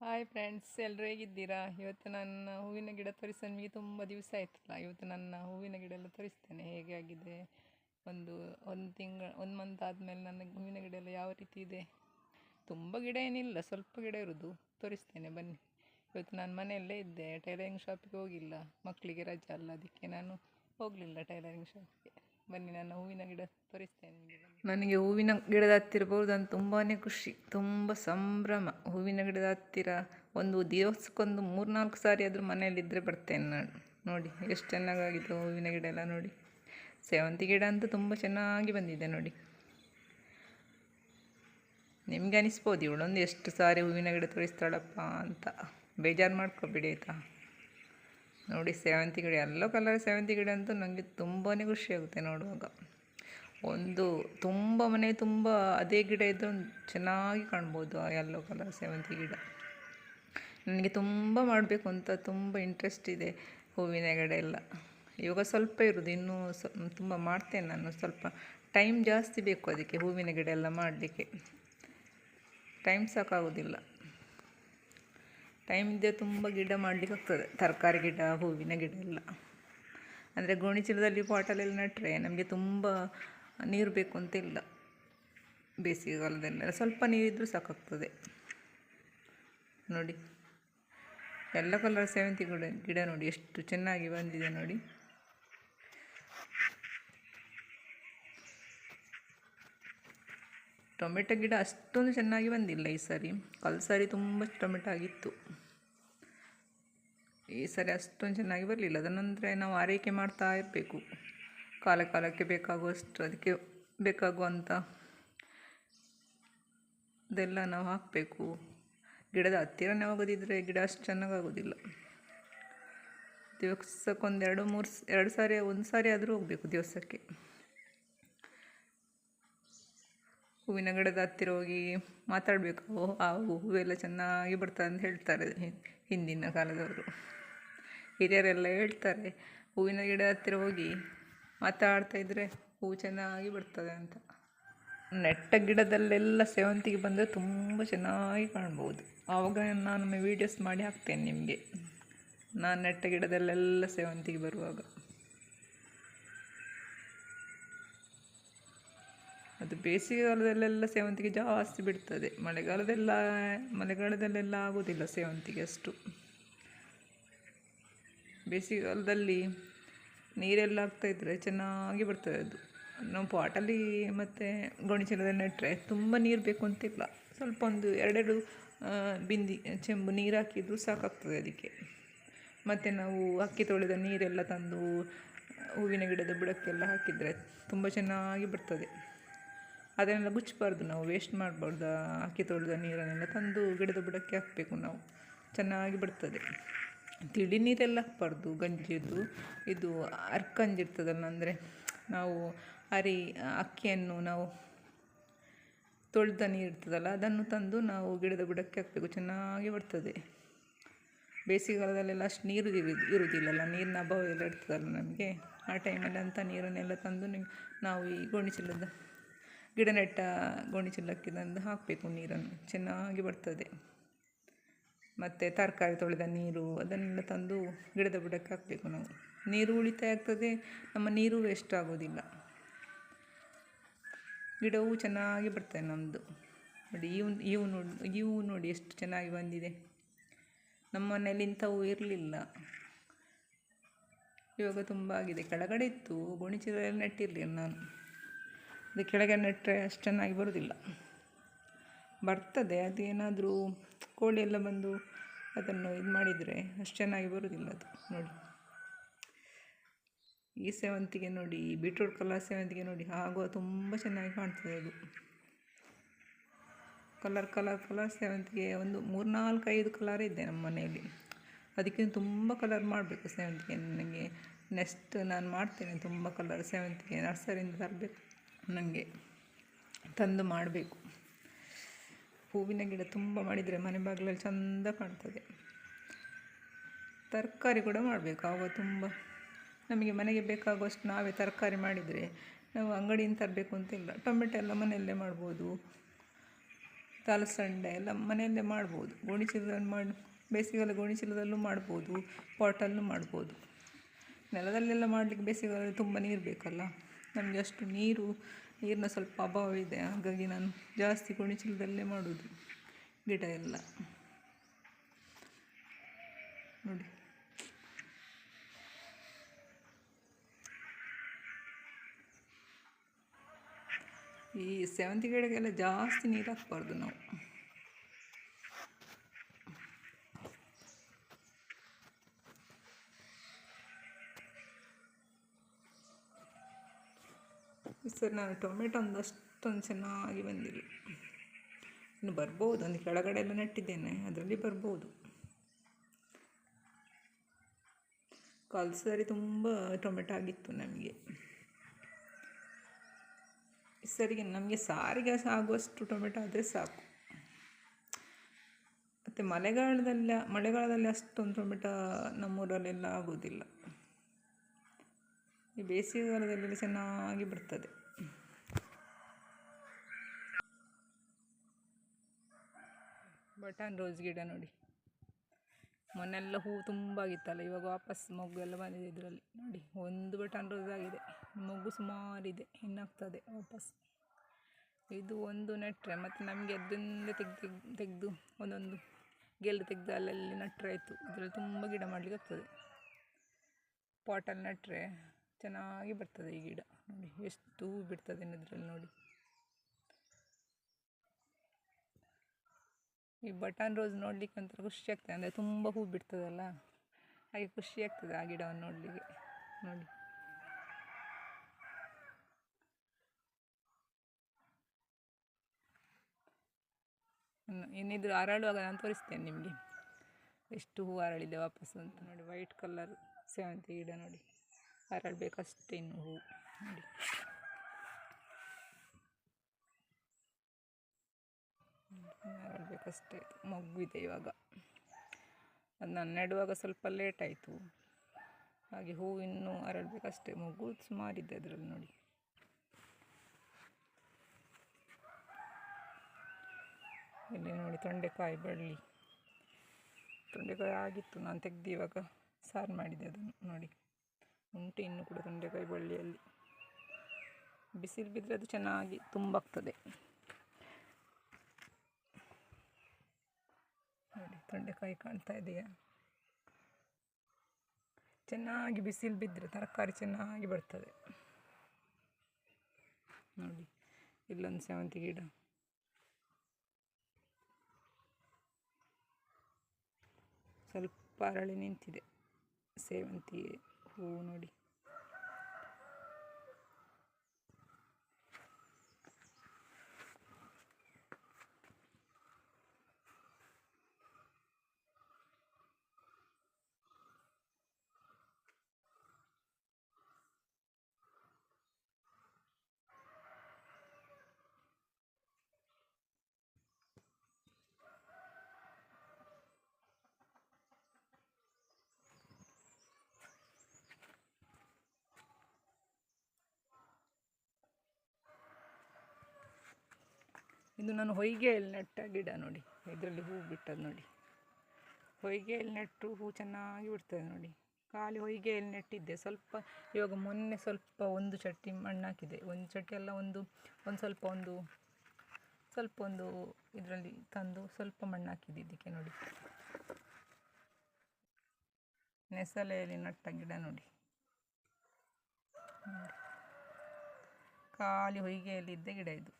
Hi friends ಎಲ್ಲರೂ ಹೇಗಿದ್ದೀರಾ? ಇವತ್ತು ನನ್ನ ಹೂವಿನ ಗಿಡ ತೋರಿಸಿ ನಿಮಗೆ ತುಂಬ ದಿವಸ ಆಯ್ತಲ್ಲ. ಇವತ್ತು ನನ್ನ ಹೂವಿನ ಗಿಡ ಎಲ್ಲ ತೋರಿಸ್ತೇನೆ. ಹೇಗೆ ಆಗಿದೆ? ಒಂದು ಒಂದು ತಿಂಗಳು, ಒಂದು ಮಂತ್ ಆದಮೇಲೆ ನನ್ನ ಹೂವಿನ ಗಿಡ ಎಲ್ಲ ಯಾವ ರೀತಿ ಇದೆ? ತುಂಬ ಗಿಡ ಏನಿಲ್ಲ, ಸ್ವಲ್ಪ ಗಿಡ ಇರೋದು. ತೋರಿಸ್ತೇನೆ, ಬನ್ನಿ. ಇವತ್ತು ನಾನು ಮನೆಯಲ್ಲೇ ಇದ್ದೆ. ಟೈಲರಿಂಗ್ ಶಾಪಿಗೆ ಹೋಗಿಲ್ಲ. ಮಕ್ಕಳಿಗೆ ರಜೆ ಅಲ್ಲ, ಅದಕ್ಕೆ ನಾನು ಹೋಗಲಿಲ್ಲ ಟೈಲರಿಂಗ್ ಶಾಪಿಗೆ ಬನ್ನಿ, ನನ್ನ ಹೂವಿನ ಗಿಡ ನನಗೆ ಹೂವಿನ ಗಿಡದ ಹತ್ತಿರ ಅಂತ ತುಂಬಾ ಖುಷಿ, ತುಂಬ ಸಂಭ್ರಮ. ಹೂವಿನ ಗಿಡದ ಹತ್ತಿರ ಒಂದು ದಿವಸಕ್ಕೊಂದು ಮೂರ್ನಾಲ್ಕು ಸಾರಿ ಆದರೂ ಮನೆಯಲ್ಲಿದ್ದರೆ ಬರ್ತೇನೆ ನಾನು. ನೋಡಿ, ಎಷ್ಟು ಚೆನ್ನಾಗಾಗಿದೆ ಹೂವಿನ ಗಿಡ ಎಲ್ಲ ನೋಡಿ. ಸೇವಂತಿ ಗಿಡ ಅಂತೂ ತುಂಬ ಚೆನ್ನಾಗಿ ಬಂದಿದೆ ನೋಡಿ. ನಿಮಗೆ ಅನಿಸ್ಬೋದು, ಇವಳೊಂದು ಎಷ್ಟು ಸಾರಿ ಹೂವಿನ ಗಿಡ ತೋರಿಸ್ತಾಳಪ್ಪ ಅಂತ. ಬೇಜಾರು ಮಾಡ್ಕೊಬೇಡಿ, ಆಯಿತಾ? ನೋಡಿ, ಸೇವಂತಿ ಗಿಡ, ಎಲ್ಲೋ ಕಲರ್ ಸೇವಂತಿ ಗಿಡ ಅಂತೂ ನನಗೆ ತುಂಬಾ ಖುಷಿಯಾಗುತ್ತೆ ನೋಡುವಾಗ. ಒಂದು ತುಂಬ ಮನೆ ತುಂಬ ಅದೇ ಗಿಡ ಇದ್ದರೂ ಚೆನ್ನಾಗಿ ಕಾಣ್ಬೋದು ಆ ಯೆಲ್ಲೋ ಕಲರ್ ಸೇವಂತಿ ಗಿಡ. ನನಗೆ ತುಂಬ ಮಾಡಬೇಕು ಅಂತ ತುಂಬ ಇಂಟ್ರೆಸ್ಟ್ ಇದೆ ಹೂವಿನ ಗಿಡ ಎಲ್ಲ. ಇವಾಗ ಸ್ವಲ್ಪ ಇರೋದು, ಇನ್ನೂ ಸ್ವ ತುಂಬ ಮಾಡ್ತೇನೆ ನಾನು ಸ್ವಲ್ಪ. ಟೈಮ್ ಜಾಸ್ತಿ ಬೇಕು ಅದಕ್ಕೆ ಹೂವಿನ ಗಿಡ ಎಲ್ಲ ಮಾಡಲಿಕ್ಕೆ. ಟೈಮ್ ಸಾಕಾಗೋದಿಲ್ಲ. ಟೈಮ್ ಇದ್ದರೆ ತುಂಬ ಗಿಡ ಮಾಡಲಿಕ್ಕೆ ಆಗ್ತದೆ, ತರಕಾರಿ ಗಿಡ, ಹೂವಿನ ಗಿಡ ಎಲ್ಲ. ಅಂದರೆ ಗೋಣಿಚೀಲದಲ್ಲಿ ಪಾಟಲೆಲ್ಲ ನೆಟ್ಟರೆ ನಮಗೆ ತುಂಬ ನೀರು ಬೇಕು ಅಂತಿಲ್ಲ ಬೇಸಿಗೆಗಾಲದಲ್ಲೆಲ್ಲ ಸ್ವಲ್ಪ ನೀರಿದ್ದರೂ ಸಾಕಾಗ್ತದೆ. ನೋಡಿ, ಎಲ್ಲ ಕಲರ್ ಸೇವಂತಿ ಗಿಡ ಗಿಡ ನೋಡಿ, ಎಷ್ಟು ಚೆನ್ನಾಗಿ ಬಂದಿದೆ ನೋಡಿ. ಟೊಮೆಟೊ ಗಿಡ ಅಷ್ಟೊಂದು ಚೆನ್ನಾಗಿ ಬಂದಿಲ್ಲ ಈ ಸಾರಿ. ಕಲ್ ಸಾರಿ ತುಂಬ ಟೊಮೆಟೊ ಆಗಿತ್ತು. ಈ ಸಾರಿ ಅಷ್ಟೊಂದು ಚೆನ್ನಾಗಿ ಬರಲಿಲ್ಲ. ಅದನ್ನಂದರೆ ನಾವು ಆರೈಕೆ ಮಾಡ್ತಾ ಇರಬೇಕು. ಕಾಲ ಕಾಲಕ್ಕೆ ಬೇಕಾಗುವಷ್ಟು, ಅದಕ್ಕೆ ಬೇಕಾಗುವಂಥ ಅದೆಲ್ಲ ನಾವು ಹಾಕಬೇಕು. ಗಿಡದ ಹತ್ತಿರನೇ ಹೋಗೋದಿದ್ರೆ ಗಿಡ ಅಷ್ಟು ಚೆನ್ನಾಗಾಗೋದಿಲ್ಲ. ದಿವಸಕ್ಕೊಂದು ಎರಡು, ಮೂರು ಎರಡು ಸಾರಿ, ಒಂದು ಸಾರಿ ಆದರೂ ಹೋಗಬೇಕು ದಿವಸಕ್ಕೆ. ಹೂವಿನ ಗಿಡದ ಹತ್ತಿರ ಹೋಗಿ ಮಾತಾಡಬೇಕು. ಆ ಹೂವೆಲ್ಲ ಚೆನ್ನಾಗಿ ಬರ್ತದೆ ಅಂತ ಹೇಳ್ತಾರೆ ಹಿಂದಿನ ಕಾಲದವರು. ಹಿರಿಯರೆಲ್ಲ ಹೇಳ್ತಾರೆ, ಹೂವಿನ ಗಿಡ ಹತ್ತಿರ ಹೋಗಿ ಮಾತಾಡ್ತಾ ಇದ್ದರೆ ಹೂ ಚೆನ್ನಾಗಿ ಬರ್ತದೆ ಅಂತ. ನೆಟ್ಟ ಗಿಡದಲ್ಲೆಲ್ಲ ಸೇವಂತಿಗೆ ಬಂದರೆ ತುಂಬ ಚೆನ್ನಾಗಿ ಕಾಣ್ಬೋದು. ಆವಾಗ ನಾನು ವೀಡಿಯೋಸ್ ಮಾಡಿ ಹಾಕ್ತೇನೆ ನಿಮಗೆ. ನಾನು ನೆಟ್ಟ ಗಿಡದಲ್ಲೆಲ್ಲ ಸೇವಂತಿಗೆ ಬರುವಾಗ. ಅದು ಬೇಸಿಗೆಗಾಲದಲ್ಲೆಲ್ಲ ಸೇವಂತಿಗೆ ಜಾಸ್ತಿ ಬಿಡ್ತದೆ. ಮಳೆಗಾಲದೆಲ್ಲ, ಮಳೆಗಾಲದಲ್ಲೆಲ್ಲ ಆಗೋದಿಲ್ಲ ಸೇವಂತಿಗೆ ಅಷ್ಟು. ಬೇಸಿಗೆಗಾಲದಲ್ಲಿ ನೀರೆಲ್ಲ ಹಾಕ್ತಾಯಿದ್ರೆ ಚೆನ್ನಾಗಿ ಬರ್ತದೆ ಅದು. ನಾವು ಪಾಟಲ್ಲಿ ಮತ್ತು ಗೋಣಿಚೀಲದಲ್ಲಿ ನೆಟ್ಟರೆ ತುಂಬ ನೀರು ಬೇಕು ಅಂತಿಲ್ಲ ಸ್ವಲ್ಪ ಒಂದು ಎರಡೆರಡು ಬಿಂದಿ, ಚೆಂಬು ನೀರು ಹಾಕಿದರೂ ಸಾಕಾಗ್ತದೆ ಅದಕ್ಕೆ. ಮತ್ತು ನಾವು ಅಕ್ಕಿ ತೊಳೆದ ನೀರೆಲ್ಲ ತಂದು, ಹೂವಿನ ಗಿಡದ ಬುಡಕ್ಕೆಲ್ಲ ಹಾಕಿದರೆ ತುಂಬ ಚೆನ್ನಾಗಿ ಬರ್ತದೆ. ಅದನ್ನೆಲ್ಲ ಗುಚ್ಚಬಾರ್ದು ನಾವು ವೇಸ್ಟ್ ಮಾಡಬಾರ್ದು ಅಕ್ಕಿ ತೊಳೆದ ನೀರನ್ನೆಲ್ಲ ತಂದು ಗಿಡದ ಬುಡಕ್ಕೆ ಹಾಕಬೇಕು ನಾವು. ಚೆನ್ನಾಗಿ ಬರ್ತದೆ. ತಿಳಿ ನೀರೆಲ್ಲ ಹಾಕ್ಬಾರ್ದು ಗಂಜಿದು ಇದು ಅರ್ಕಂಜಿ ಇರ್ತದಲ್ಲ ಅಂದರೆ ನಾವು ಅರಿ, ಅಕ್ಕಿಯನ್ನು ನಾವು ತೊಳೆದ ನೀರು ಇರ್ತದಲ್ಲ ಅದನ್ನು ತಂದು ನಾವು ಗಿಡದ ಬುಡಕ್ಕೆ ಹಾಕಬೇಕು, ಚೆನ್ನಾಗಿ ಬರ್ತದೆ. ಬೇಸಿಗೆಗಾಲದಲ್ಲೆಲ್ಲ ಅಷ್ಟು ನೀರು ಇರು, ಇರುವುದಿಲ್ಲಲ್ಲ, ನೀರಿನ ಅಭಾವ ಎಲ್ಲ ಇರ್ತದಲ್ಲ ನಮಗೆ. ಆ ಟೈಮಲ್ಲಿ ಅಂಥ ನೀರನ್ನೆಲ್ಲ ತಂದು ನಿಮ್ಗೆ ನಾವು ಈ ಗೋಣಿಚೀಲದ ಗಿಡ ನೆಟ್ಟ ಗೋಣಿಚೀಲಕ್ಕೆ ತಂದು ಹಾಕಬೇಕು ನೀರನ್ನು, ಚೆನ್ನಾಗಿ ಬರ್ತದೆ. ಮತ್ತು ತರಕಾರಿ ತೊಳೆದ ನೀರು ಅದನ್ನೆಲ್ಲ ತಂದು ಗಿಡದ ಬುಡಕ್ಕೆ ಹಾಕಬೇಕು ನಾವು. ನೀರು ಉಳಿತಾಯ ಆಗ್ತದೆ, ನಮ್ಮ ನೀರು ವೇಸ್ಟ್ ಆಗೋದಿಲ್ಲ. ಗಿಡವು ಚೆನ್ನಾಗಿ ಬರ್ತದೆ ನಮ್ಮದು ನೋಡಿ, ಇವು ಇವು ನೋಡಿ ಇವು ನೋಡಿ ಎಷ್ಟು ಚೆನ್ನಾಗಿ ಬಂದಿದೆ. ನಮ್ಮ ಮನೇಲಿ ಇಂಥವು ಇರಲಿಲ್ಲ. ಇವಾಗ ತುಂಬ ಆಗಿದೆ. ಕೆಳಗಡೆ ಇತ್ತು ಗೋಣಿಚೀಲದಲ್ಲಿ ನೆಟ್ಟಿರಲಿಲ್ಲ ನಾನು. ಅದು ಕೆಳಗೆ ನೆಟ್ಟರೆ ಅಷ್ಟು ಚೆನ್ನಾಗಿ ಬರೋದಿಲ್ಲ. ಬರ್ತದೆ, ಅದೇನಾದರೂ ಕೋಳಿ ಎಲ್ಲ ಬಂದು ಅದನ್ನು ಇದು ಮಾಡಿದರೆ ಅಷ್ಟು ಚೆನ್ನಾಗಿ ಬರೋದಿಲ್ಲ ಅದು ನೋಡಿ. ಈ ಸೇವಂತಿಗೆ ನೋಡಿ ಬೀಟ್ರೂಟ್ ಕಲರ್ ಸೇವಂತಿಗೆ ನೋಡಿ ಹಾಗೂ ತುಂಬ ಚೆನ್ನಾಗಿ ಕಾಣ್ತದೆ ಅದು. ಕಲರ್ ಕಲರ್ ಕಲರ್ ಸೇವಂತಿಗೆ ಒಂದು ಮೂರ್ನಾಲ್ಕು ಐದು ಕಲರ್ ಇದೆ ನಮ್ಮ ಮನೆಯಲ್ಲಿ. ಅದಕ್ಕೆ ತುಂಬ ಕಲರ್ ಮಾಡಬೇಕು ಸೇವಂತಿಗೆ. ನನಗೆ ನೆಕ್ಸ್ಟ್ ನಾನು ಮಾಡ್ತೇನೆ ತುಂಬ ಕಲರ್ ಸೇವಂತಿಗೆ, ನರ್ಸರಿಯಿಂದ ತರಬೇಕು ನನಗೆ ತಂದು ಮಾಡಬೇಕು. ಹೂವಿನ ಗಿಡ ತುಂಬ ಮಾಡಿದರೆ ಮನೆ ಬಾಗಿಲಲ್ಲಿ ಚೆಂದ ಕಾಣ್ತದೆ. ತರಕಾರಿ ಕೂಡ ಮಾಡಬೇಕು. ಆವಾಗ ತುಂಬ ನಮಗೆ ಮನೆಗೆ ಬೇಕಾಗುವಷ್ಟು ನಾವೇ ತರಕಾರಿ ಮಾಡಿದರೆ ನಾವು ಅಂಗಡಿಯಿಂದ ತರಬೇಕು ಅಂತಿಲ್ಲ. ಟೊಮೆಟೊ ಎಲ್ಲ ಮನೆಯಲ್ಲೇ ಮಾಡ್ಬೋದು. ತಾಲಸಂಡೆ ಎಲ್ಲ ಮನೆಯಲ್ಲೇ ಮಾಡ್ಬೋದು. ಗೋಣಿಚೀಲದಲ್ಲಿ ಮಾಡಿ ಬೇಸಿಗೆಲ್ಲ ಗೋಣಿಚೀಲದಲ್ಲೂ ಮಾಡ್ಬೋದು. ಪಾಟಲ್ಲೂ ಮಾಡ್ಬೋದು. ನೆಲದಲ್ಲೆಲ್ಲ ಮಾಡಲಿಕ್ಕೆ ಬೇಸಿಗೆಗಾಲದಲ್ಲಿ ತುಂಬ ನೀರು ಬೇಕಲ್ಲ. ನಮಗೆ ಅಷ್ಟು ನೀರು ನೀರಿನ ಸ್ವಲ್ಪ ಅಭಾವ ಇದೆ, ಹಾಗಾಗಿ ನಾನು ಜಾಸ್ತಿ ಗೋಣಿಚೀಲದಲ್ಲೇ ಮಾಡೋದು, ಗಿಡ ಎಲ್ಲ. ನೋಡಿ. ಈ ಸೇವಂತಿ ಗಿಡಕ್ಕೆಲ್ಲ ಜಾಸ್ತಿ ನೀರು ಹಾಕ್ಬಾರ್ದು ನಾವು. ಸರಿ, ನಾನು ಟೊಮೆಟೊ ಒಂದು ಅಷ್ಟೊಂದು ಚೆನ್ನಾಗಿ ಬಂದಿಲ್ಲ. ಇನ್ನು ಬರ್ಬೋದು, ಒಂದು ಕೆಳಗಡೆ ಎಲ್ಲ ನೆಟ್ಟಿದ್ದೇನೆ, ಅದರಲ್ಲಿ ಬರ್ಬೋದು. ಕಲ್ಸರಿ ಸರಿ ತುಂಬ ಟೊಮೆಟೊ ಆಗಿತ್ತು ನಮಗೆ. ಈ ಸರಿಗೆ ನಮಗೆ ಸಾರಿಗೆ ಆಗುವಷ್ಟು ಟೊಮೆಟೊ ಆದರೆ ಸಾಕು. ಮತ್ತು ಮಳೆಗಾಲದಲ್ಲ, ಮಳೆಗಾಲದಲ್ಲಿ ಅಷ್ಟೊಂದು ಟೊಮೆಟೊ ನಮ್ಮೂರಲ್ಲೆಲ್ಲ ಆಗೋದಿಲ್ಲ ಈ ಬೇಸಿಗೆಗಾಲದಲ್ಲಿ ಚೆನ್ನಾಗಿ ಬರ್ತದೆ. ಬಟನ್ ರೋಸ್ ಗಿಡ ನೋಡಿ. ಮೊನ್ನೆಲ್ಲ ಹೂವು ತುಂಬ ಆಗಿತ್ತಲ್ಲ, ಇವಾಗ ವಾಪಸ್ ಮಗು ಎಲ್ಲ ಬಂದಿದೆ ಇದರಲ್ಲಿ. ನೋಡಿ, ಒಂದು ಬಟನ್ ರೋಸ್ ಆಗಿದೆ. ಮೊಗ್ಗು ಸುಮಾರಿದೆ ಇನ್ನಾಗ್ತದೆ ವಾಪಸ್. ಇದು ಒಂದು ನೆಟ್ಟರೆ ಮತ್ತು ನಮಗೆ ಅದರಿಂದ ತೆಗ್ದು, ತೆಗೆದು, ಒಂದೊಂದು ಗೆಲ್ಲು ತೆಗೆದು ಅಲ್ಲಲ್ಲಿ ನೆಟ್ಟರೆ ಆಯಿತು. ಇದರಲ್ಲಿ ತುಂಬ ಗಿಡ ಮಾಡಲಿಕ್ಕೆ ಆಗ್ತದೆ. ಪಾಟಲ್ಲಿ ನೆಟ್ಟರೆ ಚೆನ್ನಾಗಿ ಬರ್ತದೆ ಈ ಗಿಡ. ನೋಡಿ, ಎಷ್ಟು ಬಿಡ್ತದೆ ಇದರಲ್ಲಿ ನೋಡಿ. ಈ ಬಟನ್ ರೋಸ್ ನೋಡಲಿಕ್ಕೆ ಒಂಥರ ಖುಷಿ ಆಗ್ತದೆ. ಅಂದರೆ ತುಂಬ ಹೂ ಬಿಡ್ತದಲ್ಲ, ಹಾಗೆ ಖುಷಿ ಆಗ್ತದೆ ಆ ಗಿಡವನ್ನು ನೋಡಲಿಕ್ಕೆ. ನೋಡಿ. ಇನ್ನು ಇನ್ನಿದ್ರು ಅರಳುವಾಗ ನಾನು ತೋರಿಸ್ತೇನೆ ನಿಮಗೆ. ಎಷ್ಟು ಹೂ ಅರಳಿದೆ ವಾಪಸ್ ಅಂತ ನೋಡಿ. ವೈಟ್ ಕಲರ್ ಸೇವಂತಿ ಗಿಡ ನೋಡಿ. ಅರಳಬೇಕಷ್ಟೇ ಇನ್ನು ಹೂ. ನೋಡಿ. ಅರಳಬೇಕಷ್ಟೇ ಮೊಗ್ಗು ಇದೆ ಇವಾಗ. ಅದು ನಾನು ನೆಡುವಾಗ ಸ್ವಲ್ಪ ಲೇಟ್ ಆಯಿತು. ಹಾಗೆ ಹೂವು ಇನ್ನೂ ಅರಳಬೇಕಷ್ಟೇ ಮಗು ಸುಮಾರಿದೆ ಅದರಲ್ಲಿ ನೋಡಿ. ಇಲ್ಲಿ ನೋಡಿ ತೊಂಡೆಕಾಯಿ ಬಳ್ಳಿ. ತೊಂಡೆಕಾಯಿ ಆಗಿತ್ತು. ನಾನು ತೆಗೆದು ಇವಾಗ ಸಾರು ಮಾಡಿದೆ ಅದನ್ನು ನೋಡಿ. ಉಂಟು ಇನ್ನು ಕೂಡ ತೊಂಡೆಕಾಯಿ ಬಳ್ಳಿಯಲ್ಲಿ. ಬಿಸಿಲು ಬಿದ್ದರೆ ಅದು ಚೆನ್ನಾಗಿ ತುಂಬಾಗ್ತದೆ ನೋಡಿ, ತೊಂಡೆಕಾಯಿ ಕಾಣ್ತಾ ಇದೆಯಾ? ಚೆನ್ನಾಗಿ ಬಿಸಿಲು ಬಿದ್ದರೆ ತರಕಾರಿ ಚೆನ್ನಾಗಿ ಬರ್ತದೆ. ನೋಡಿ, ಇಲ್ಲೊಂದು ಸೇವಂತಿ ಗಿಡ. ಸ್ವಲ್ಪ ಅರಳಿ ನಿಂತಿದೆ. ಸೇವಂತಿ ಹೂವು ನೋಡಿ. ಇದು ನಾನು ಹೊಯ್ಗೆಯಲ್ಲಿ ನೆಟ್ಟ ಗಿಡ ನೋಡಿ, ಇದರಲ್ಲಿ ಹೂ ಬಿಟ್ಟದ್ದು ನೋಡಿ. ಹೊಯ್ಗೆಯಲ್ಲಿ ನೆಟ್ಟು ಹೂ ಚೆನ್ನಾಗಿ ಬಿಡ್ತದೆ ನೋಡಿ. ಖಾಲಿ ಹೊಯ್ಗೆಯಲ್ಲಿ ನೆಟ್ಟಿದ್ದೆ, ಸ್ವಲ್ಪ ಇವಾಗ ಮೊನ್ನೆ ಸ್ವಲ್ಪ ಒಂದು ಚಟ್ಟಿ ಮಣ್ಣು ಹಾಕಿದೆ ಒಂದು ಚಟ್ಟಿ ಎಲ್ಲ ಒಂದು ಒಂದು ಸ್ವಲ್ಪ ಒಂದು ಸ್ವಲ್ಪ ಒಂದು ಇದರಲ್ಲಿ ತಂದು ಸ್ವಲ್ಪ ಮಣ್ಣು ಹಾಕಿದ್ದೆ ಇದಕ್ಕೆ ನೋಡಿ. ನೆಸಲೆಯಲ್ಲಿ ನಟ್ಟ ಗಿಡ ನೋಡಿ. ಖಾಲಿ ಹೊಯ್ಗೆಯಲ್ಲಿ ಇದ್ದ ಗಿಡ ಇದು.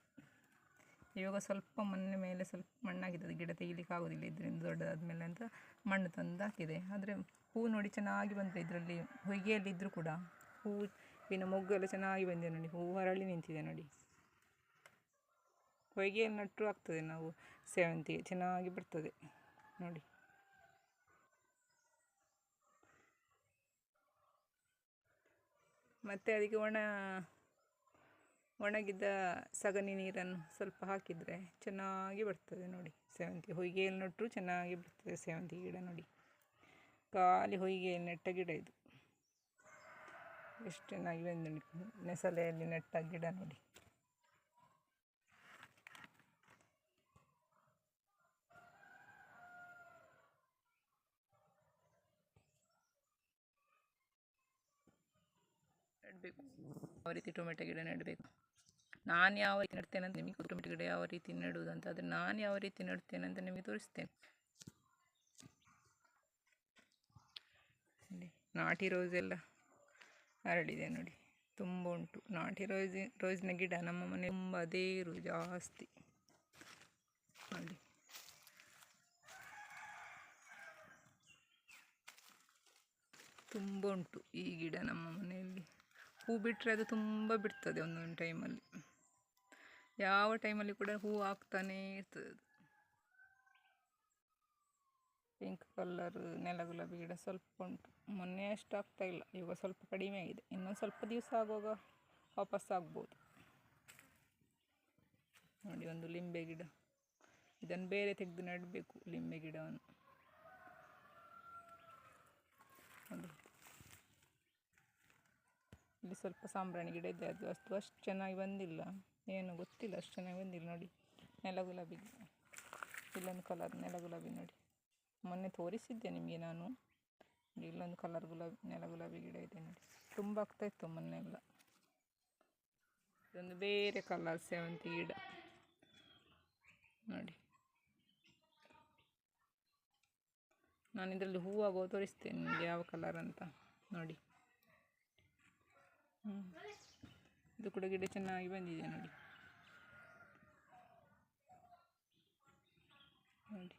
ಇವಾಗ ಸ್ವಲ್ಪ ಮೊನ್ನೆ ಮೇಲೆ ಸ್ವಲ್ಪ ಮಣ್ಣಾಗಿದೆ ಗಿಡ ತೆಗಿಲಿಕ್ಕೆ ಆಗೋದಿಲ್ಲ, ಇದರಿಂದ ದೊಡ್ಡದಾದ ಮೇಲೆ ಅಂತ ಮಣ್ಣು ತಂದು ಹಾಕಿದೆ ಆದರೆ ಹೂ ನೋಡಿ ಚೆನ್ನಾಗಿ ಬಂದಿದೆ ಇದರಲ್ಲಿ ಹೊಯ್ಗೆಯಲ್ಲಿ ಇದ್ದರೂ ಕೂಡ ಹೂವಿನ ಮೊಗ್ಗು ಎಲ್ಲ ಚೆನ್ನಾಗಿ ಬಂದಿದೆ ನೋಡಿ, ಹೂ ಹರಳಿ ನಿಂತಿದೆ ನೋಡಿ. ಹೊಯ್ಗೆಯಲ್ಲಿ ನಟ್ಟು ಆಗ್ತದೆ ನಾವು ಸೇವಂತಿಗೆ ಚೆನ್ನಾಗಿ ಬರ್ತದೆ ನೋಡಿ. ಮತ್ತು ಅದಕ್ಕೆ ಒಣ ಒಣಗಿದ್ದ ಸಗಣಿ ನೀರನ್ನು ಸ್ವಲ್ಪ ಹಾಕಿದರೆ ಚೆನ್ನಾಗಿ ಬರ್ತದೆ ನೋಡಿ. ಸೇವಂತಿ ಹೊಯ್ಗೆಯಲ್ಲಿ ನೆಟ್ಟರೂ ಚೆನ್ನಾಗಿ ಬರ್ತದೆ ಸೇವಂತಿ ಗಿಡ ನೋಡಿ. ಖಾಲಿ ಹೊಯ್ಗೆಯಲ್ಲಿ ನೆಟ್ಟ ಗಿಡ ಇದು. ಎಷ್ಟು ಚೆನ್ನಾಗಿ ಬಂದು ನೆಸಲೆಯಲ್ಲಿ ನೆಟ್ಟ ಗಿಡ ನೋಡಿ. ನೆಡಬೇಕು. ಯಾವ ಟೊಮೆಟೊ ಗಿಡ ನೆಡಬೇಕು. ನಾನು ಯಾವ ರೀತಿ ನೆಡ್ತೇನೆ ಅಂತ ನಿಮಗೆ ಟೊಮೆಟೊ ಗಿಡ ಯಾವ ರೀತಿ ನೆಡುವುದಂತ ಆದರೆ ನಾನು ಯಾವ ರೀತಿ ನೆಡ್ತೇನೆ ಅಂತ ನಿಮಗೆ ತೋರಿಸ್ತೇನೆ. ನಾಟಿ ರೋಸ್ ಎಲ್ಲ ಹರಡಿದೆ ನೋಡಿ, ತುಂಬ ಉಂಟು. ನಾಟಿ ರೋಸ್, ರೋಸಿನ ಗಿಡ ನಮ್ಮ ಮನೆ ತುಂಬ, ಅದೇ ಇರು ಜಾಸ್ತಿ. ನೋಡಿ. ತುಂಬ ಉಂಟು ಈ ಗಿಡ ನಮ್ಮ ಮನೆಯಲ್ಲಿ. ಹೂ ಬಿಟ್ಟರೆ ಅದು ತುಂಬ ಬಿಡ್ತದೆ ಒಂದೊಂದು ಟೈಮಲ್ಲಿ ಯಾವ ಟೈಮಲ್ಲಿ ಕೂಡ ಹೂ ಹಾಕ್ತಾನೆ ಇರ್ತದೆ. ಪಿಂಕ್ ಕಲರ್ ನೆಲ ಗುಲಾಬಿ ಗಿಡ ಸ್ವಲ್ಪ ಉಂಟು. ಮೊನ್ನೆ ಅಷ್ಟು ಆಗ್ತಾ ಇಲ್ಲ ಇವಾಗ ಸ್ವಲ್ಪ ಕಡಿಮೆ ಆಗಿದೆ. ಇನ್ನೊಂದು ಸ್ವಲ್ಪ ದಿವಸ ಆಗುವಾಗ ವಾಪಸ್ ಆಗ್ಬೋದು. ನೋಡಿ, ಒಂದು ಲಿಂಬೆ ಗಿಡ. ಇದನ್ನು ಬೇರೆ ತೆಗೆದು ನೆಡಬೇಕು, ಲಿಂಬೆ ಗಿಡವನ್ನು. ನೋಡಿ ಇಲ್ಲಿ ಸ್ವಲ್ಪ ಸಾಂಬ್ರಾಣಿ ಗಿಡ ಇದೆ, ಅದು ಅಷ್ಟು ಅಷ್ಟು ಚೆನ್ನಾಗಿ ಬಂದಿಲ್ಲ. ಏನು ಗೊತ್ತಿಲ್ಲ ಅಷ್ಟು ಚೆನ್ನಾಗಿ ಬಂದಿಲ್ಲ ನೋಡಿ. ನೆಲ ಗುಲಾಬಿ. ಇಲ್ಲೊಂದು ಕಲರ್ ನೆಲ ಗುಲಾಬಿ ನೋಡಿ. ಮೊನ್ನೆ ತೋರಿಸಿದ್ದೆ ನಿಮಗೆ ನಾನು. ಇಲ್ಲೊಂದು ಕಲರ್ ಗುಲಾಬಿ, ನೆಲ ಗುಲಾಬಿ ಗಿಡ ಇದೆ ನೋಡಿ. ತುಂಬ ಆಗ್ತಾಯಿತ್ತು ಮೊನ್ನೆ ಎಲ್ಲ. ಇದೊಂದು ಬೇರೆ ಕಲರ್ ಸೇವಂತಿ ಗಿಡ. ನೋಡಿ. ನಾನು ಇದರಲ್ಲಿ ಹೂವಾಗೋ ತೋರಿಸ್ತೇನೆ ನಿಮಗೆ ಯಾವ ಕಲರ್ ಅಂತ. ನೋಡಿ. ಹ್ಞೂ ಇದು ಕೂಡ ಗಿಡ ಚೆನ್ನಾಗಿ ಬಂದಿದೆ ನೋಡಿ. ನೋಡಿ.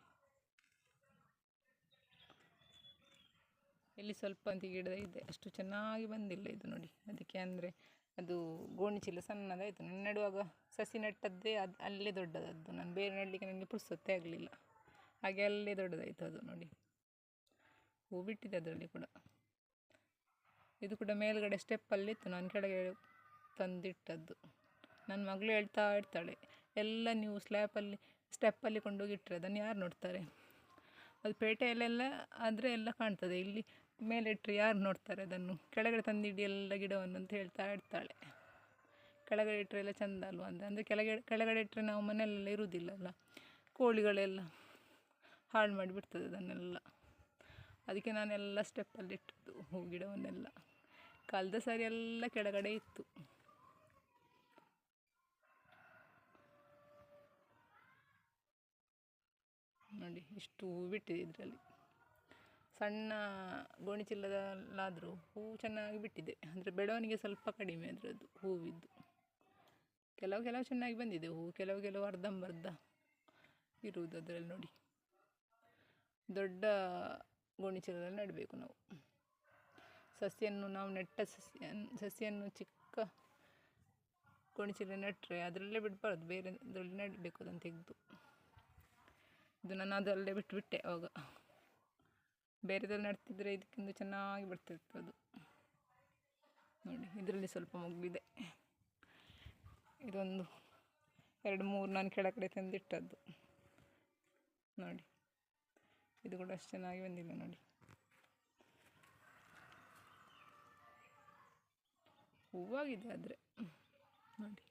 ಇಲ್ಲಿ ಸ್ವಲ್ಪ ಅಂತ ಗಿಡ ಇದೆ. ಅಷ್ಟು ಚೆನ್ನಾಗಿ ಬಂದಿಲ್ಲ ಇದು ನೋಡಿ. ಅದಕ್ಕೆ ಅಂದರೆ ಅದು ಗೋಣಿಚೀಲ ಸಣ್ಣದಾಯಿತು. ನಾನು ನೆಡುವಾಗ ಸಸಿ ನೆಟ್ಟದ್ದೇ ಅದು ಅಲ್ಲೇ ದೊಡ್ಡದದ್ದು. ನಾನು ಬೇರೆ ನೆಡಲಿಕ್ಕೆ ನನಗೆ ಪುರ್ಸೊತ್ತೇ ಆಗಲಿಲ್ಲ. ಹಾಗೆ ಅಲ್ಲೇ ದೊಡ್ಡದಾಯಿತು ಅದು ನೋಡಿ. ಹೂ ಬಿಟ್ಟಿದೆ ಅದರಲ್ಲಿ ಕೂಡ. ಇದು ಕೂಡ ಮೇಲುಗಡೆ ಸ್ಟೆಪ್ಪಲ್ಲಿತ್ತು ನಾನು ಕೆಳಗೆ ತಂದಿಟ್ಟದ್ದು. ನನ್ನ ಮಗಳು ಹೇಳ್ತಾ ಇರ್ತಾಳೆ, ಎಲ್ಲ ನೀವು ಸ್ಲ್ಯಾಪಲ್ಲಿ ಸ್ಟೆಪ್ಪಲ್ಲಿ ಕೊಂಡೋಗಿ ಇಟ್ಟರೆ ಅದನ್ನು ಯಾರು ನೋಡ್ತಾರೆ? ಅದು ಪೇಟೆಯಲ್ಲೆಲ್ಲ ಆದರೆ ಎಲ್ಲ ಕಾಣ್ತದೆ, ಇಲ್ಲಿ ಮೇಲೆ ಇಟ್ಟರೆ ಯಾರು ನೋಡ್ತಾರೆ ಅದನ್ನು? ಕೆಳಗಡೆ ತಂದಿಡಿ ಎಲ್ಲ ಗಿಡವನ್ನು ಅಂತ ಹೇಳ್ತಾ ಇರ್ತಾಳೆ. ಕೆಳಗಡೆ ಇಟ್ಟರೆ ಎಲ್ಲ ಚೆಂದ ಅಲ್ವ ಅಂತ ಅಂದರೆ ಕೆಳಗಡೆ ಕೆಳಗಡೆ ಇಟ್ಟರೆ ನಾವು ಮನೆಯಲ್ಲೆಲ್ಲ ಇರುವುದಿಲ್ಲಲ್ಲ, ಕೋಳಿಗಳೆಲ್ಲ ಹಾಳು ಮಾಡಿಬಿಡ್ತದೆ ಅದನ್ನೆಲ್ಲ. ಅದಕ್ಕೆ ನಾನೆಲ್ಲ ಸ್ಟೆಪ್ಪಲ್ಲಿ ಇಟ್ಟಿದ್ದು ಹೂ ಗಿಡವನ್ನೆಲ್ಲ. ಕಳೆದ ಸಾರಿ ಎಲ್ಲ ಕೆಳಗಡೆ ಇತ್ತು. ನೋಡಿ, ಇಷ್ಟು ಹೂ ಬಿಟ್ಟಿದೆ ಇದರಲ್ಲಿ. ಸಣ್ಣ ಗೋಣಿಚೀಲದಲ್ಲಾದರೂ ಹೂವು ಚೆನ್ನಾಗಿ ಬಿಟ್ಟಿದೆ. ಅಂದರೆ ಬೆಳವಣಿಗೆ ಸ್ವಲ್ಪ ಕಡಿಮೆ ಅದರದ್ದು ಹೂವಿದ್ದು. ಕೆಲವು ಕೆಲವು ಚೆನ್ನಾಗಿ ಬಂದಿದೆ ಹೂವು ಕೆಲವು ಕೆಲವು ಅರ್ಧಂಬರ್ಧ ಇರುವುದು ಅದರಲ್ಲಿ ನೋಡಿ. ದೊಡ್ಡ ಗೋಣಿಚೀಲದಲ್ಲಿ ನೆಡಬೇಕು ನಾವು. ಸಸ್ಯನ್ನು ನಾವು ನೆಟ್ಟ ಸಸ್ಯ ಸಸಿಯನ್ನು ಚಿಕ್ಕ ಗೋಣಿಚೀಲ ನೆಟ್ಟರೆ ಅದರಲ್ಲೇ ಬಿಡಬಾರ್ದು, ಬೇರೆ ಅದರಲ್ಲಿ ನೆಡಬೇಕು ಅದನ್ನು ತೆಗೆದು. ಇದು ನಾನು ಅದರಲ್ಲೇ ಬಿಟ್ಟುಬಿಟ್ಟೆ ಅವಾಗ. ಬೇರೆದಲ್ಲಿ ನೆಡ್ತಿದ್ರೆ ಇದಕ್ಕಿಂತ ಚೆನ್ನಾಗಿ ಬರ್ತಿತ್ತು ಅದು. ನೋಡಿ, ಇದರಲ್ಲಿ ಸ್ವಲ್ಪ ಮುಗ್ಗಿದೆ ಇದೊಂದು ಎರಡು ಮೂರು ನಾನು ಕೆಳಗಡೆ ತಂದಿಟ್ಟದ್ದು. ನೋಡಿ, ಇದು ಕೂಡ ಅಷ್ಟು ಚೆನ್ನಾಗಿ ಬಂದಿಲ್ಲ ನೋಡಿ. ಹೂವಾಗಿದೆ ಆದರೆ. ನೋಡಿ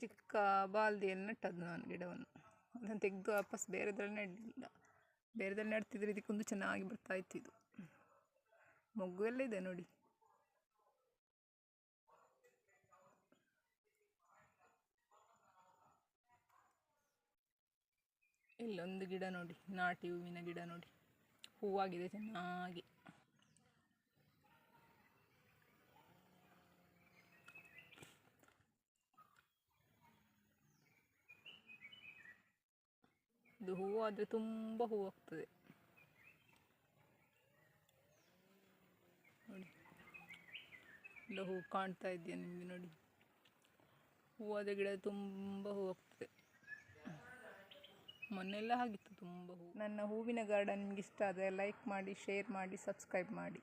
ಚಿಕ್ಕ ಬಾಲ್ದಿಯನ್ನು ನೆಟ್ಟದ್ದು ನಾನು ಗಿಡವನ್ನು. ಅದನ್ನು ತೆಗೆದು ವಾಪಸ್ ಬೇರೆದ್ರಲ್ಲಿ ನೆಡಲಿಲ್ಲ. ಬೇರೆದ್ರಲ್ಲಿ ನೆಡ್ತಿದ್ರೆ ಇದಕ್ಕೊಂದು ಚೆನ್ನಾಗಿ ಬರ್ತಾ ಇತ್ತು ಇದು. ಮೊಗ್ಗು ಎಲ್ಲ ಇದೆ ನೋಡಿ. ಇಲ್ಲೊಂದು ಗಿಡ ನೋಡಿ, ನಾಟಿ ಹೂವಿನ ಗಿಡ ನೋಡಿ. ಹೂವಾಗಿದೆ ಚೆನ್ನಾಗಿ. ಇದು ಹೂವು ಆದರೆ ತುಂಬ ಹೂವು ಆಗ್ತದೆ. ನೋಡಿ. ಎಲ್ಲ ಹೂವು ಕಾಣ್ತಾ ಇದೆಯಾ ನಿಮಗೆ ನೋಡಿ. ಹೂವಾದ ಗಿಡ ತುಂಬ ಹೂವು ಆಗ್ತದೆ. ಮೊನ್ನೆಲ್ಲ ಆಗಿತ್ತು ತುಂಬ ಹೂ ನನ್ನ ಹೂವಿನ ಗಾರ್ಡನ್ ನಿಮ್ಗೆ ಇಷ್ಟ ಆದರೆ ಲೈಕ್ ಮಾಡಿ ಶೇರ್ ಮಾಡಿ ಸಬ್ಸ್ಕ್ರೈಬ್ ಮಾಡಿ.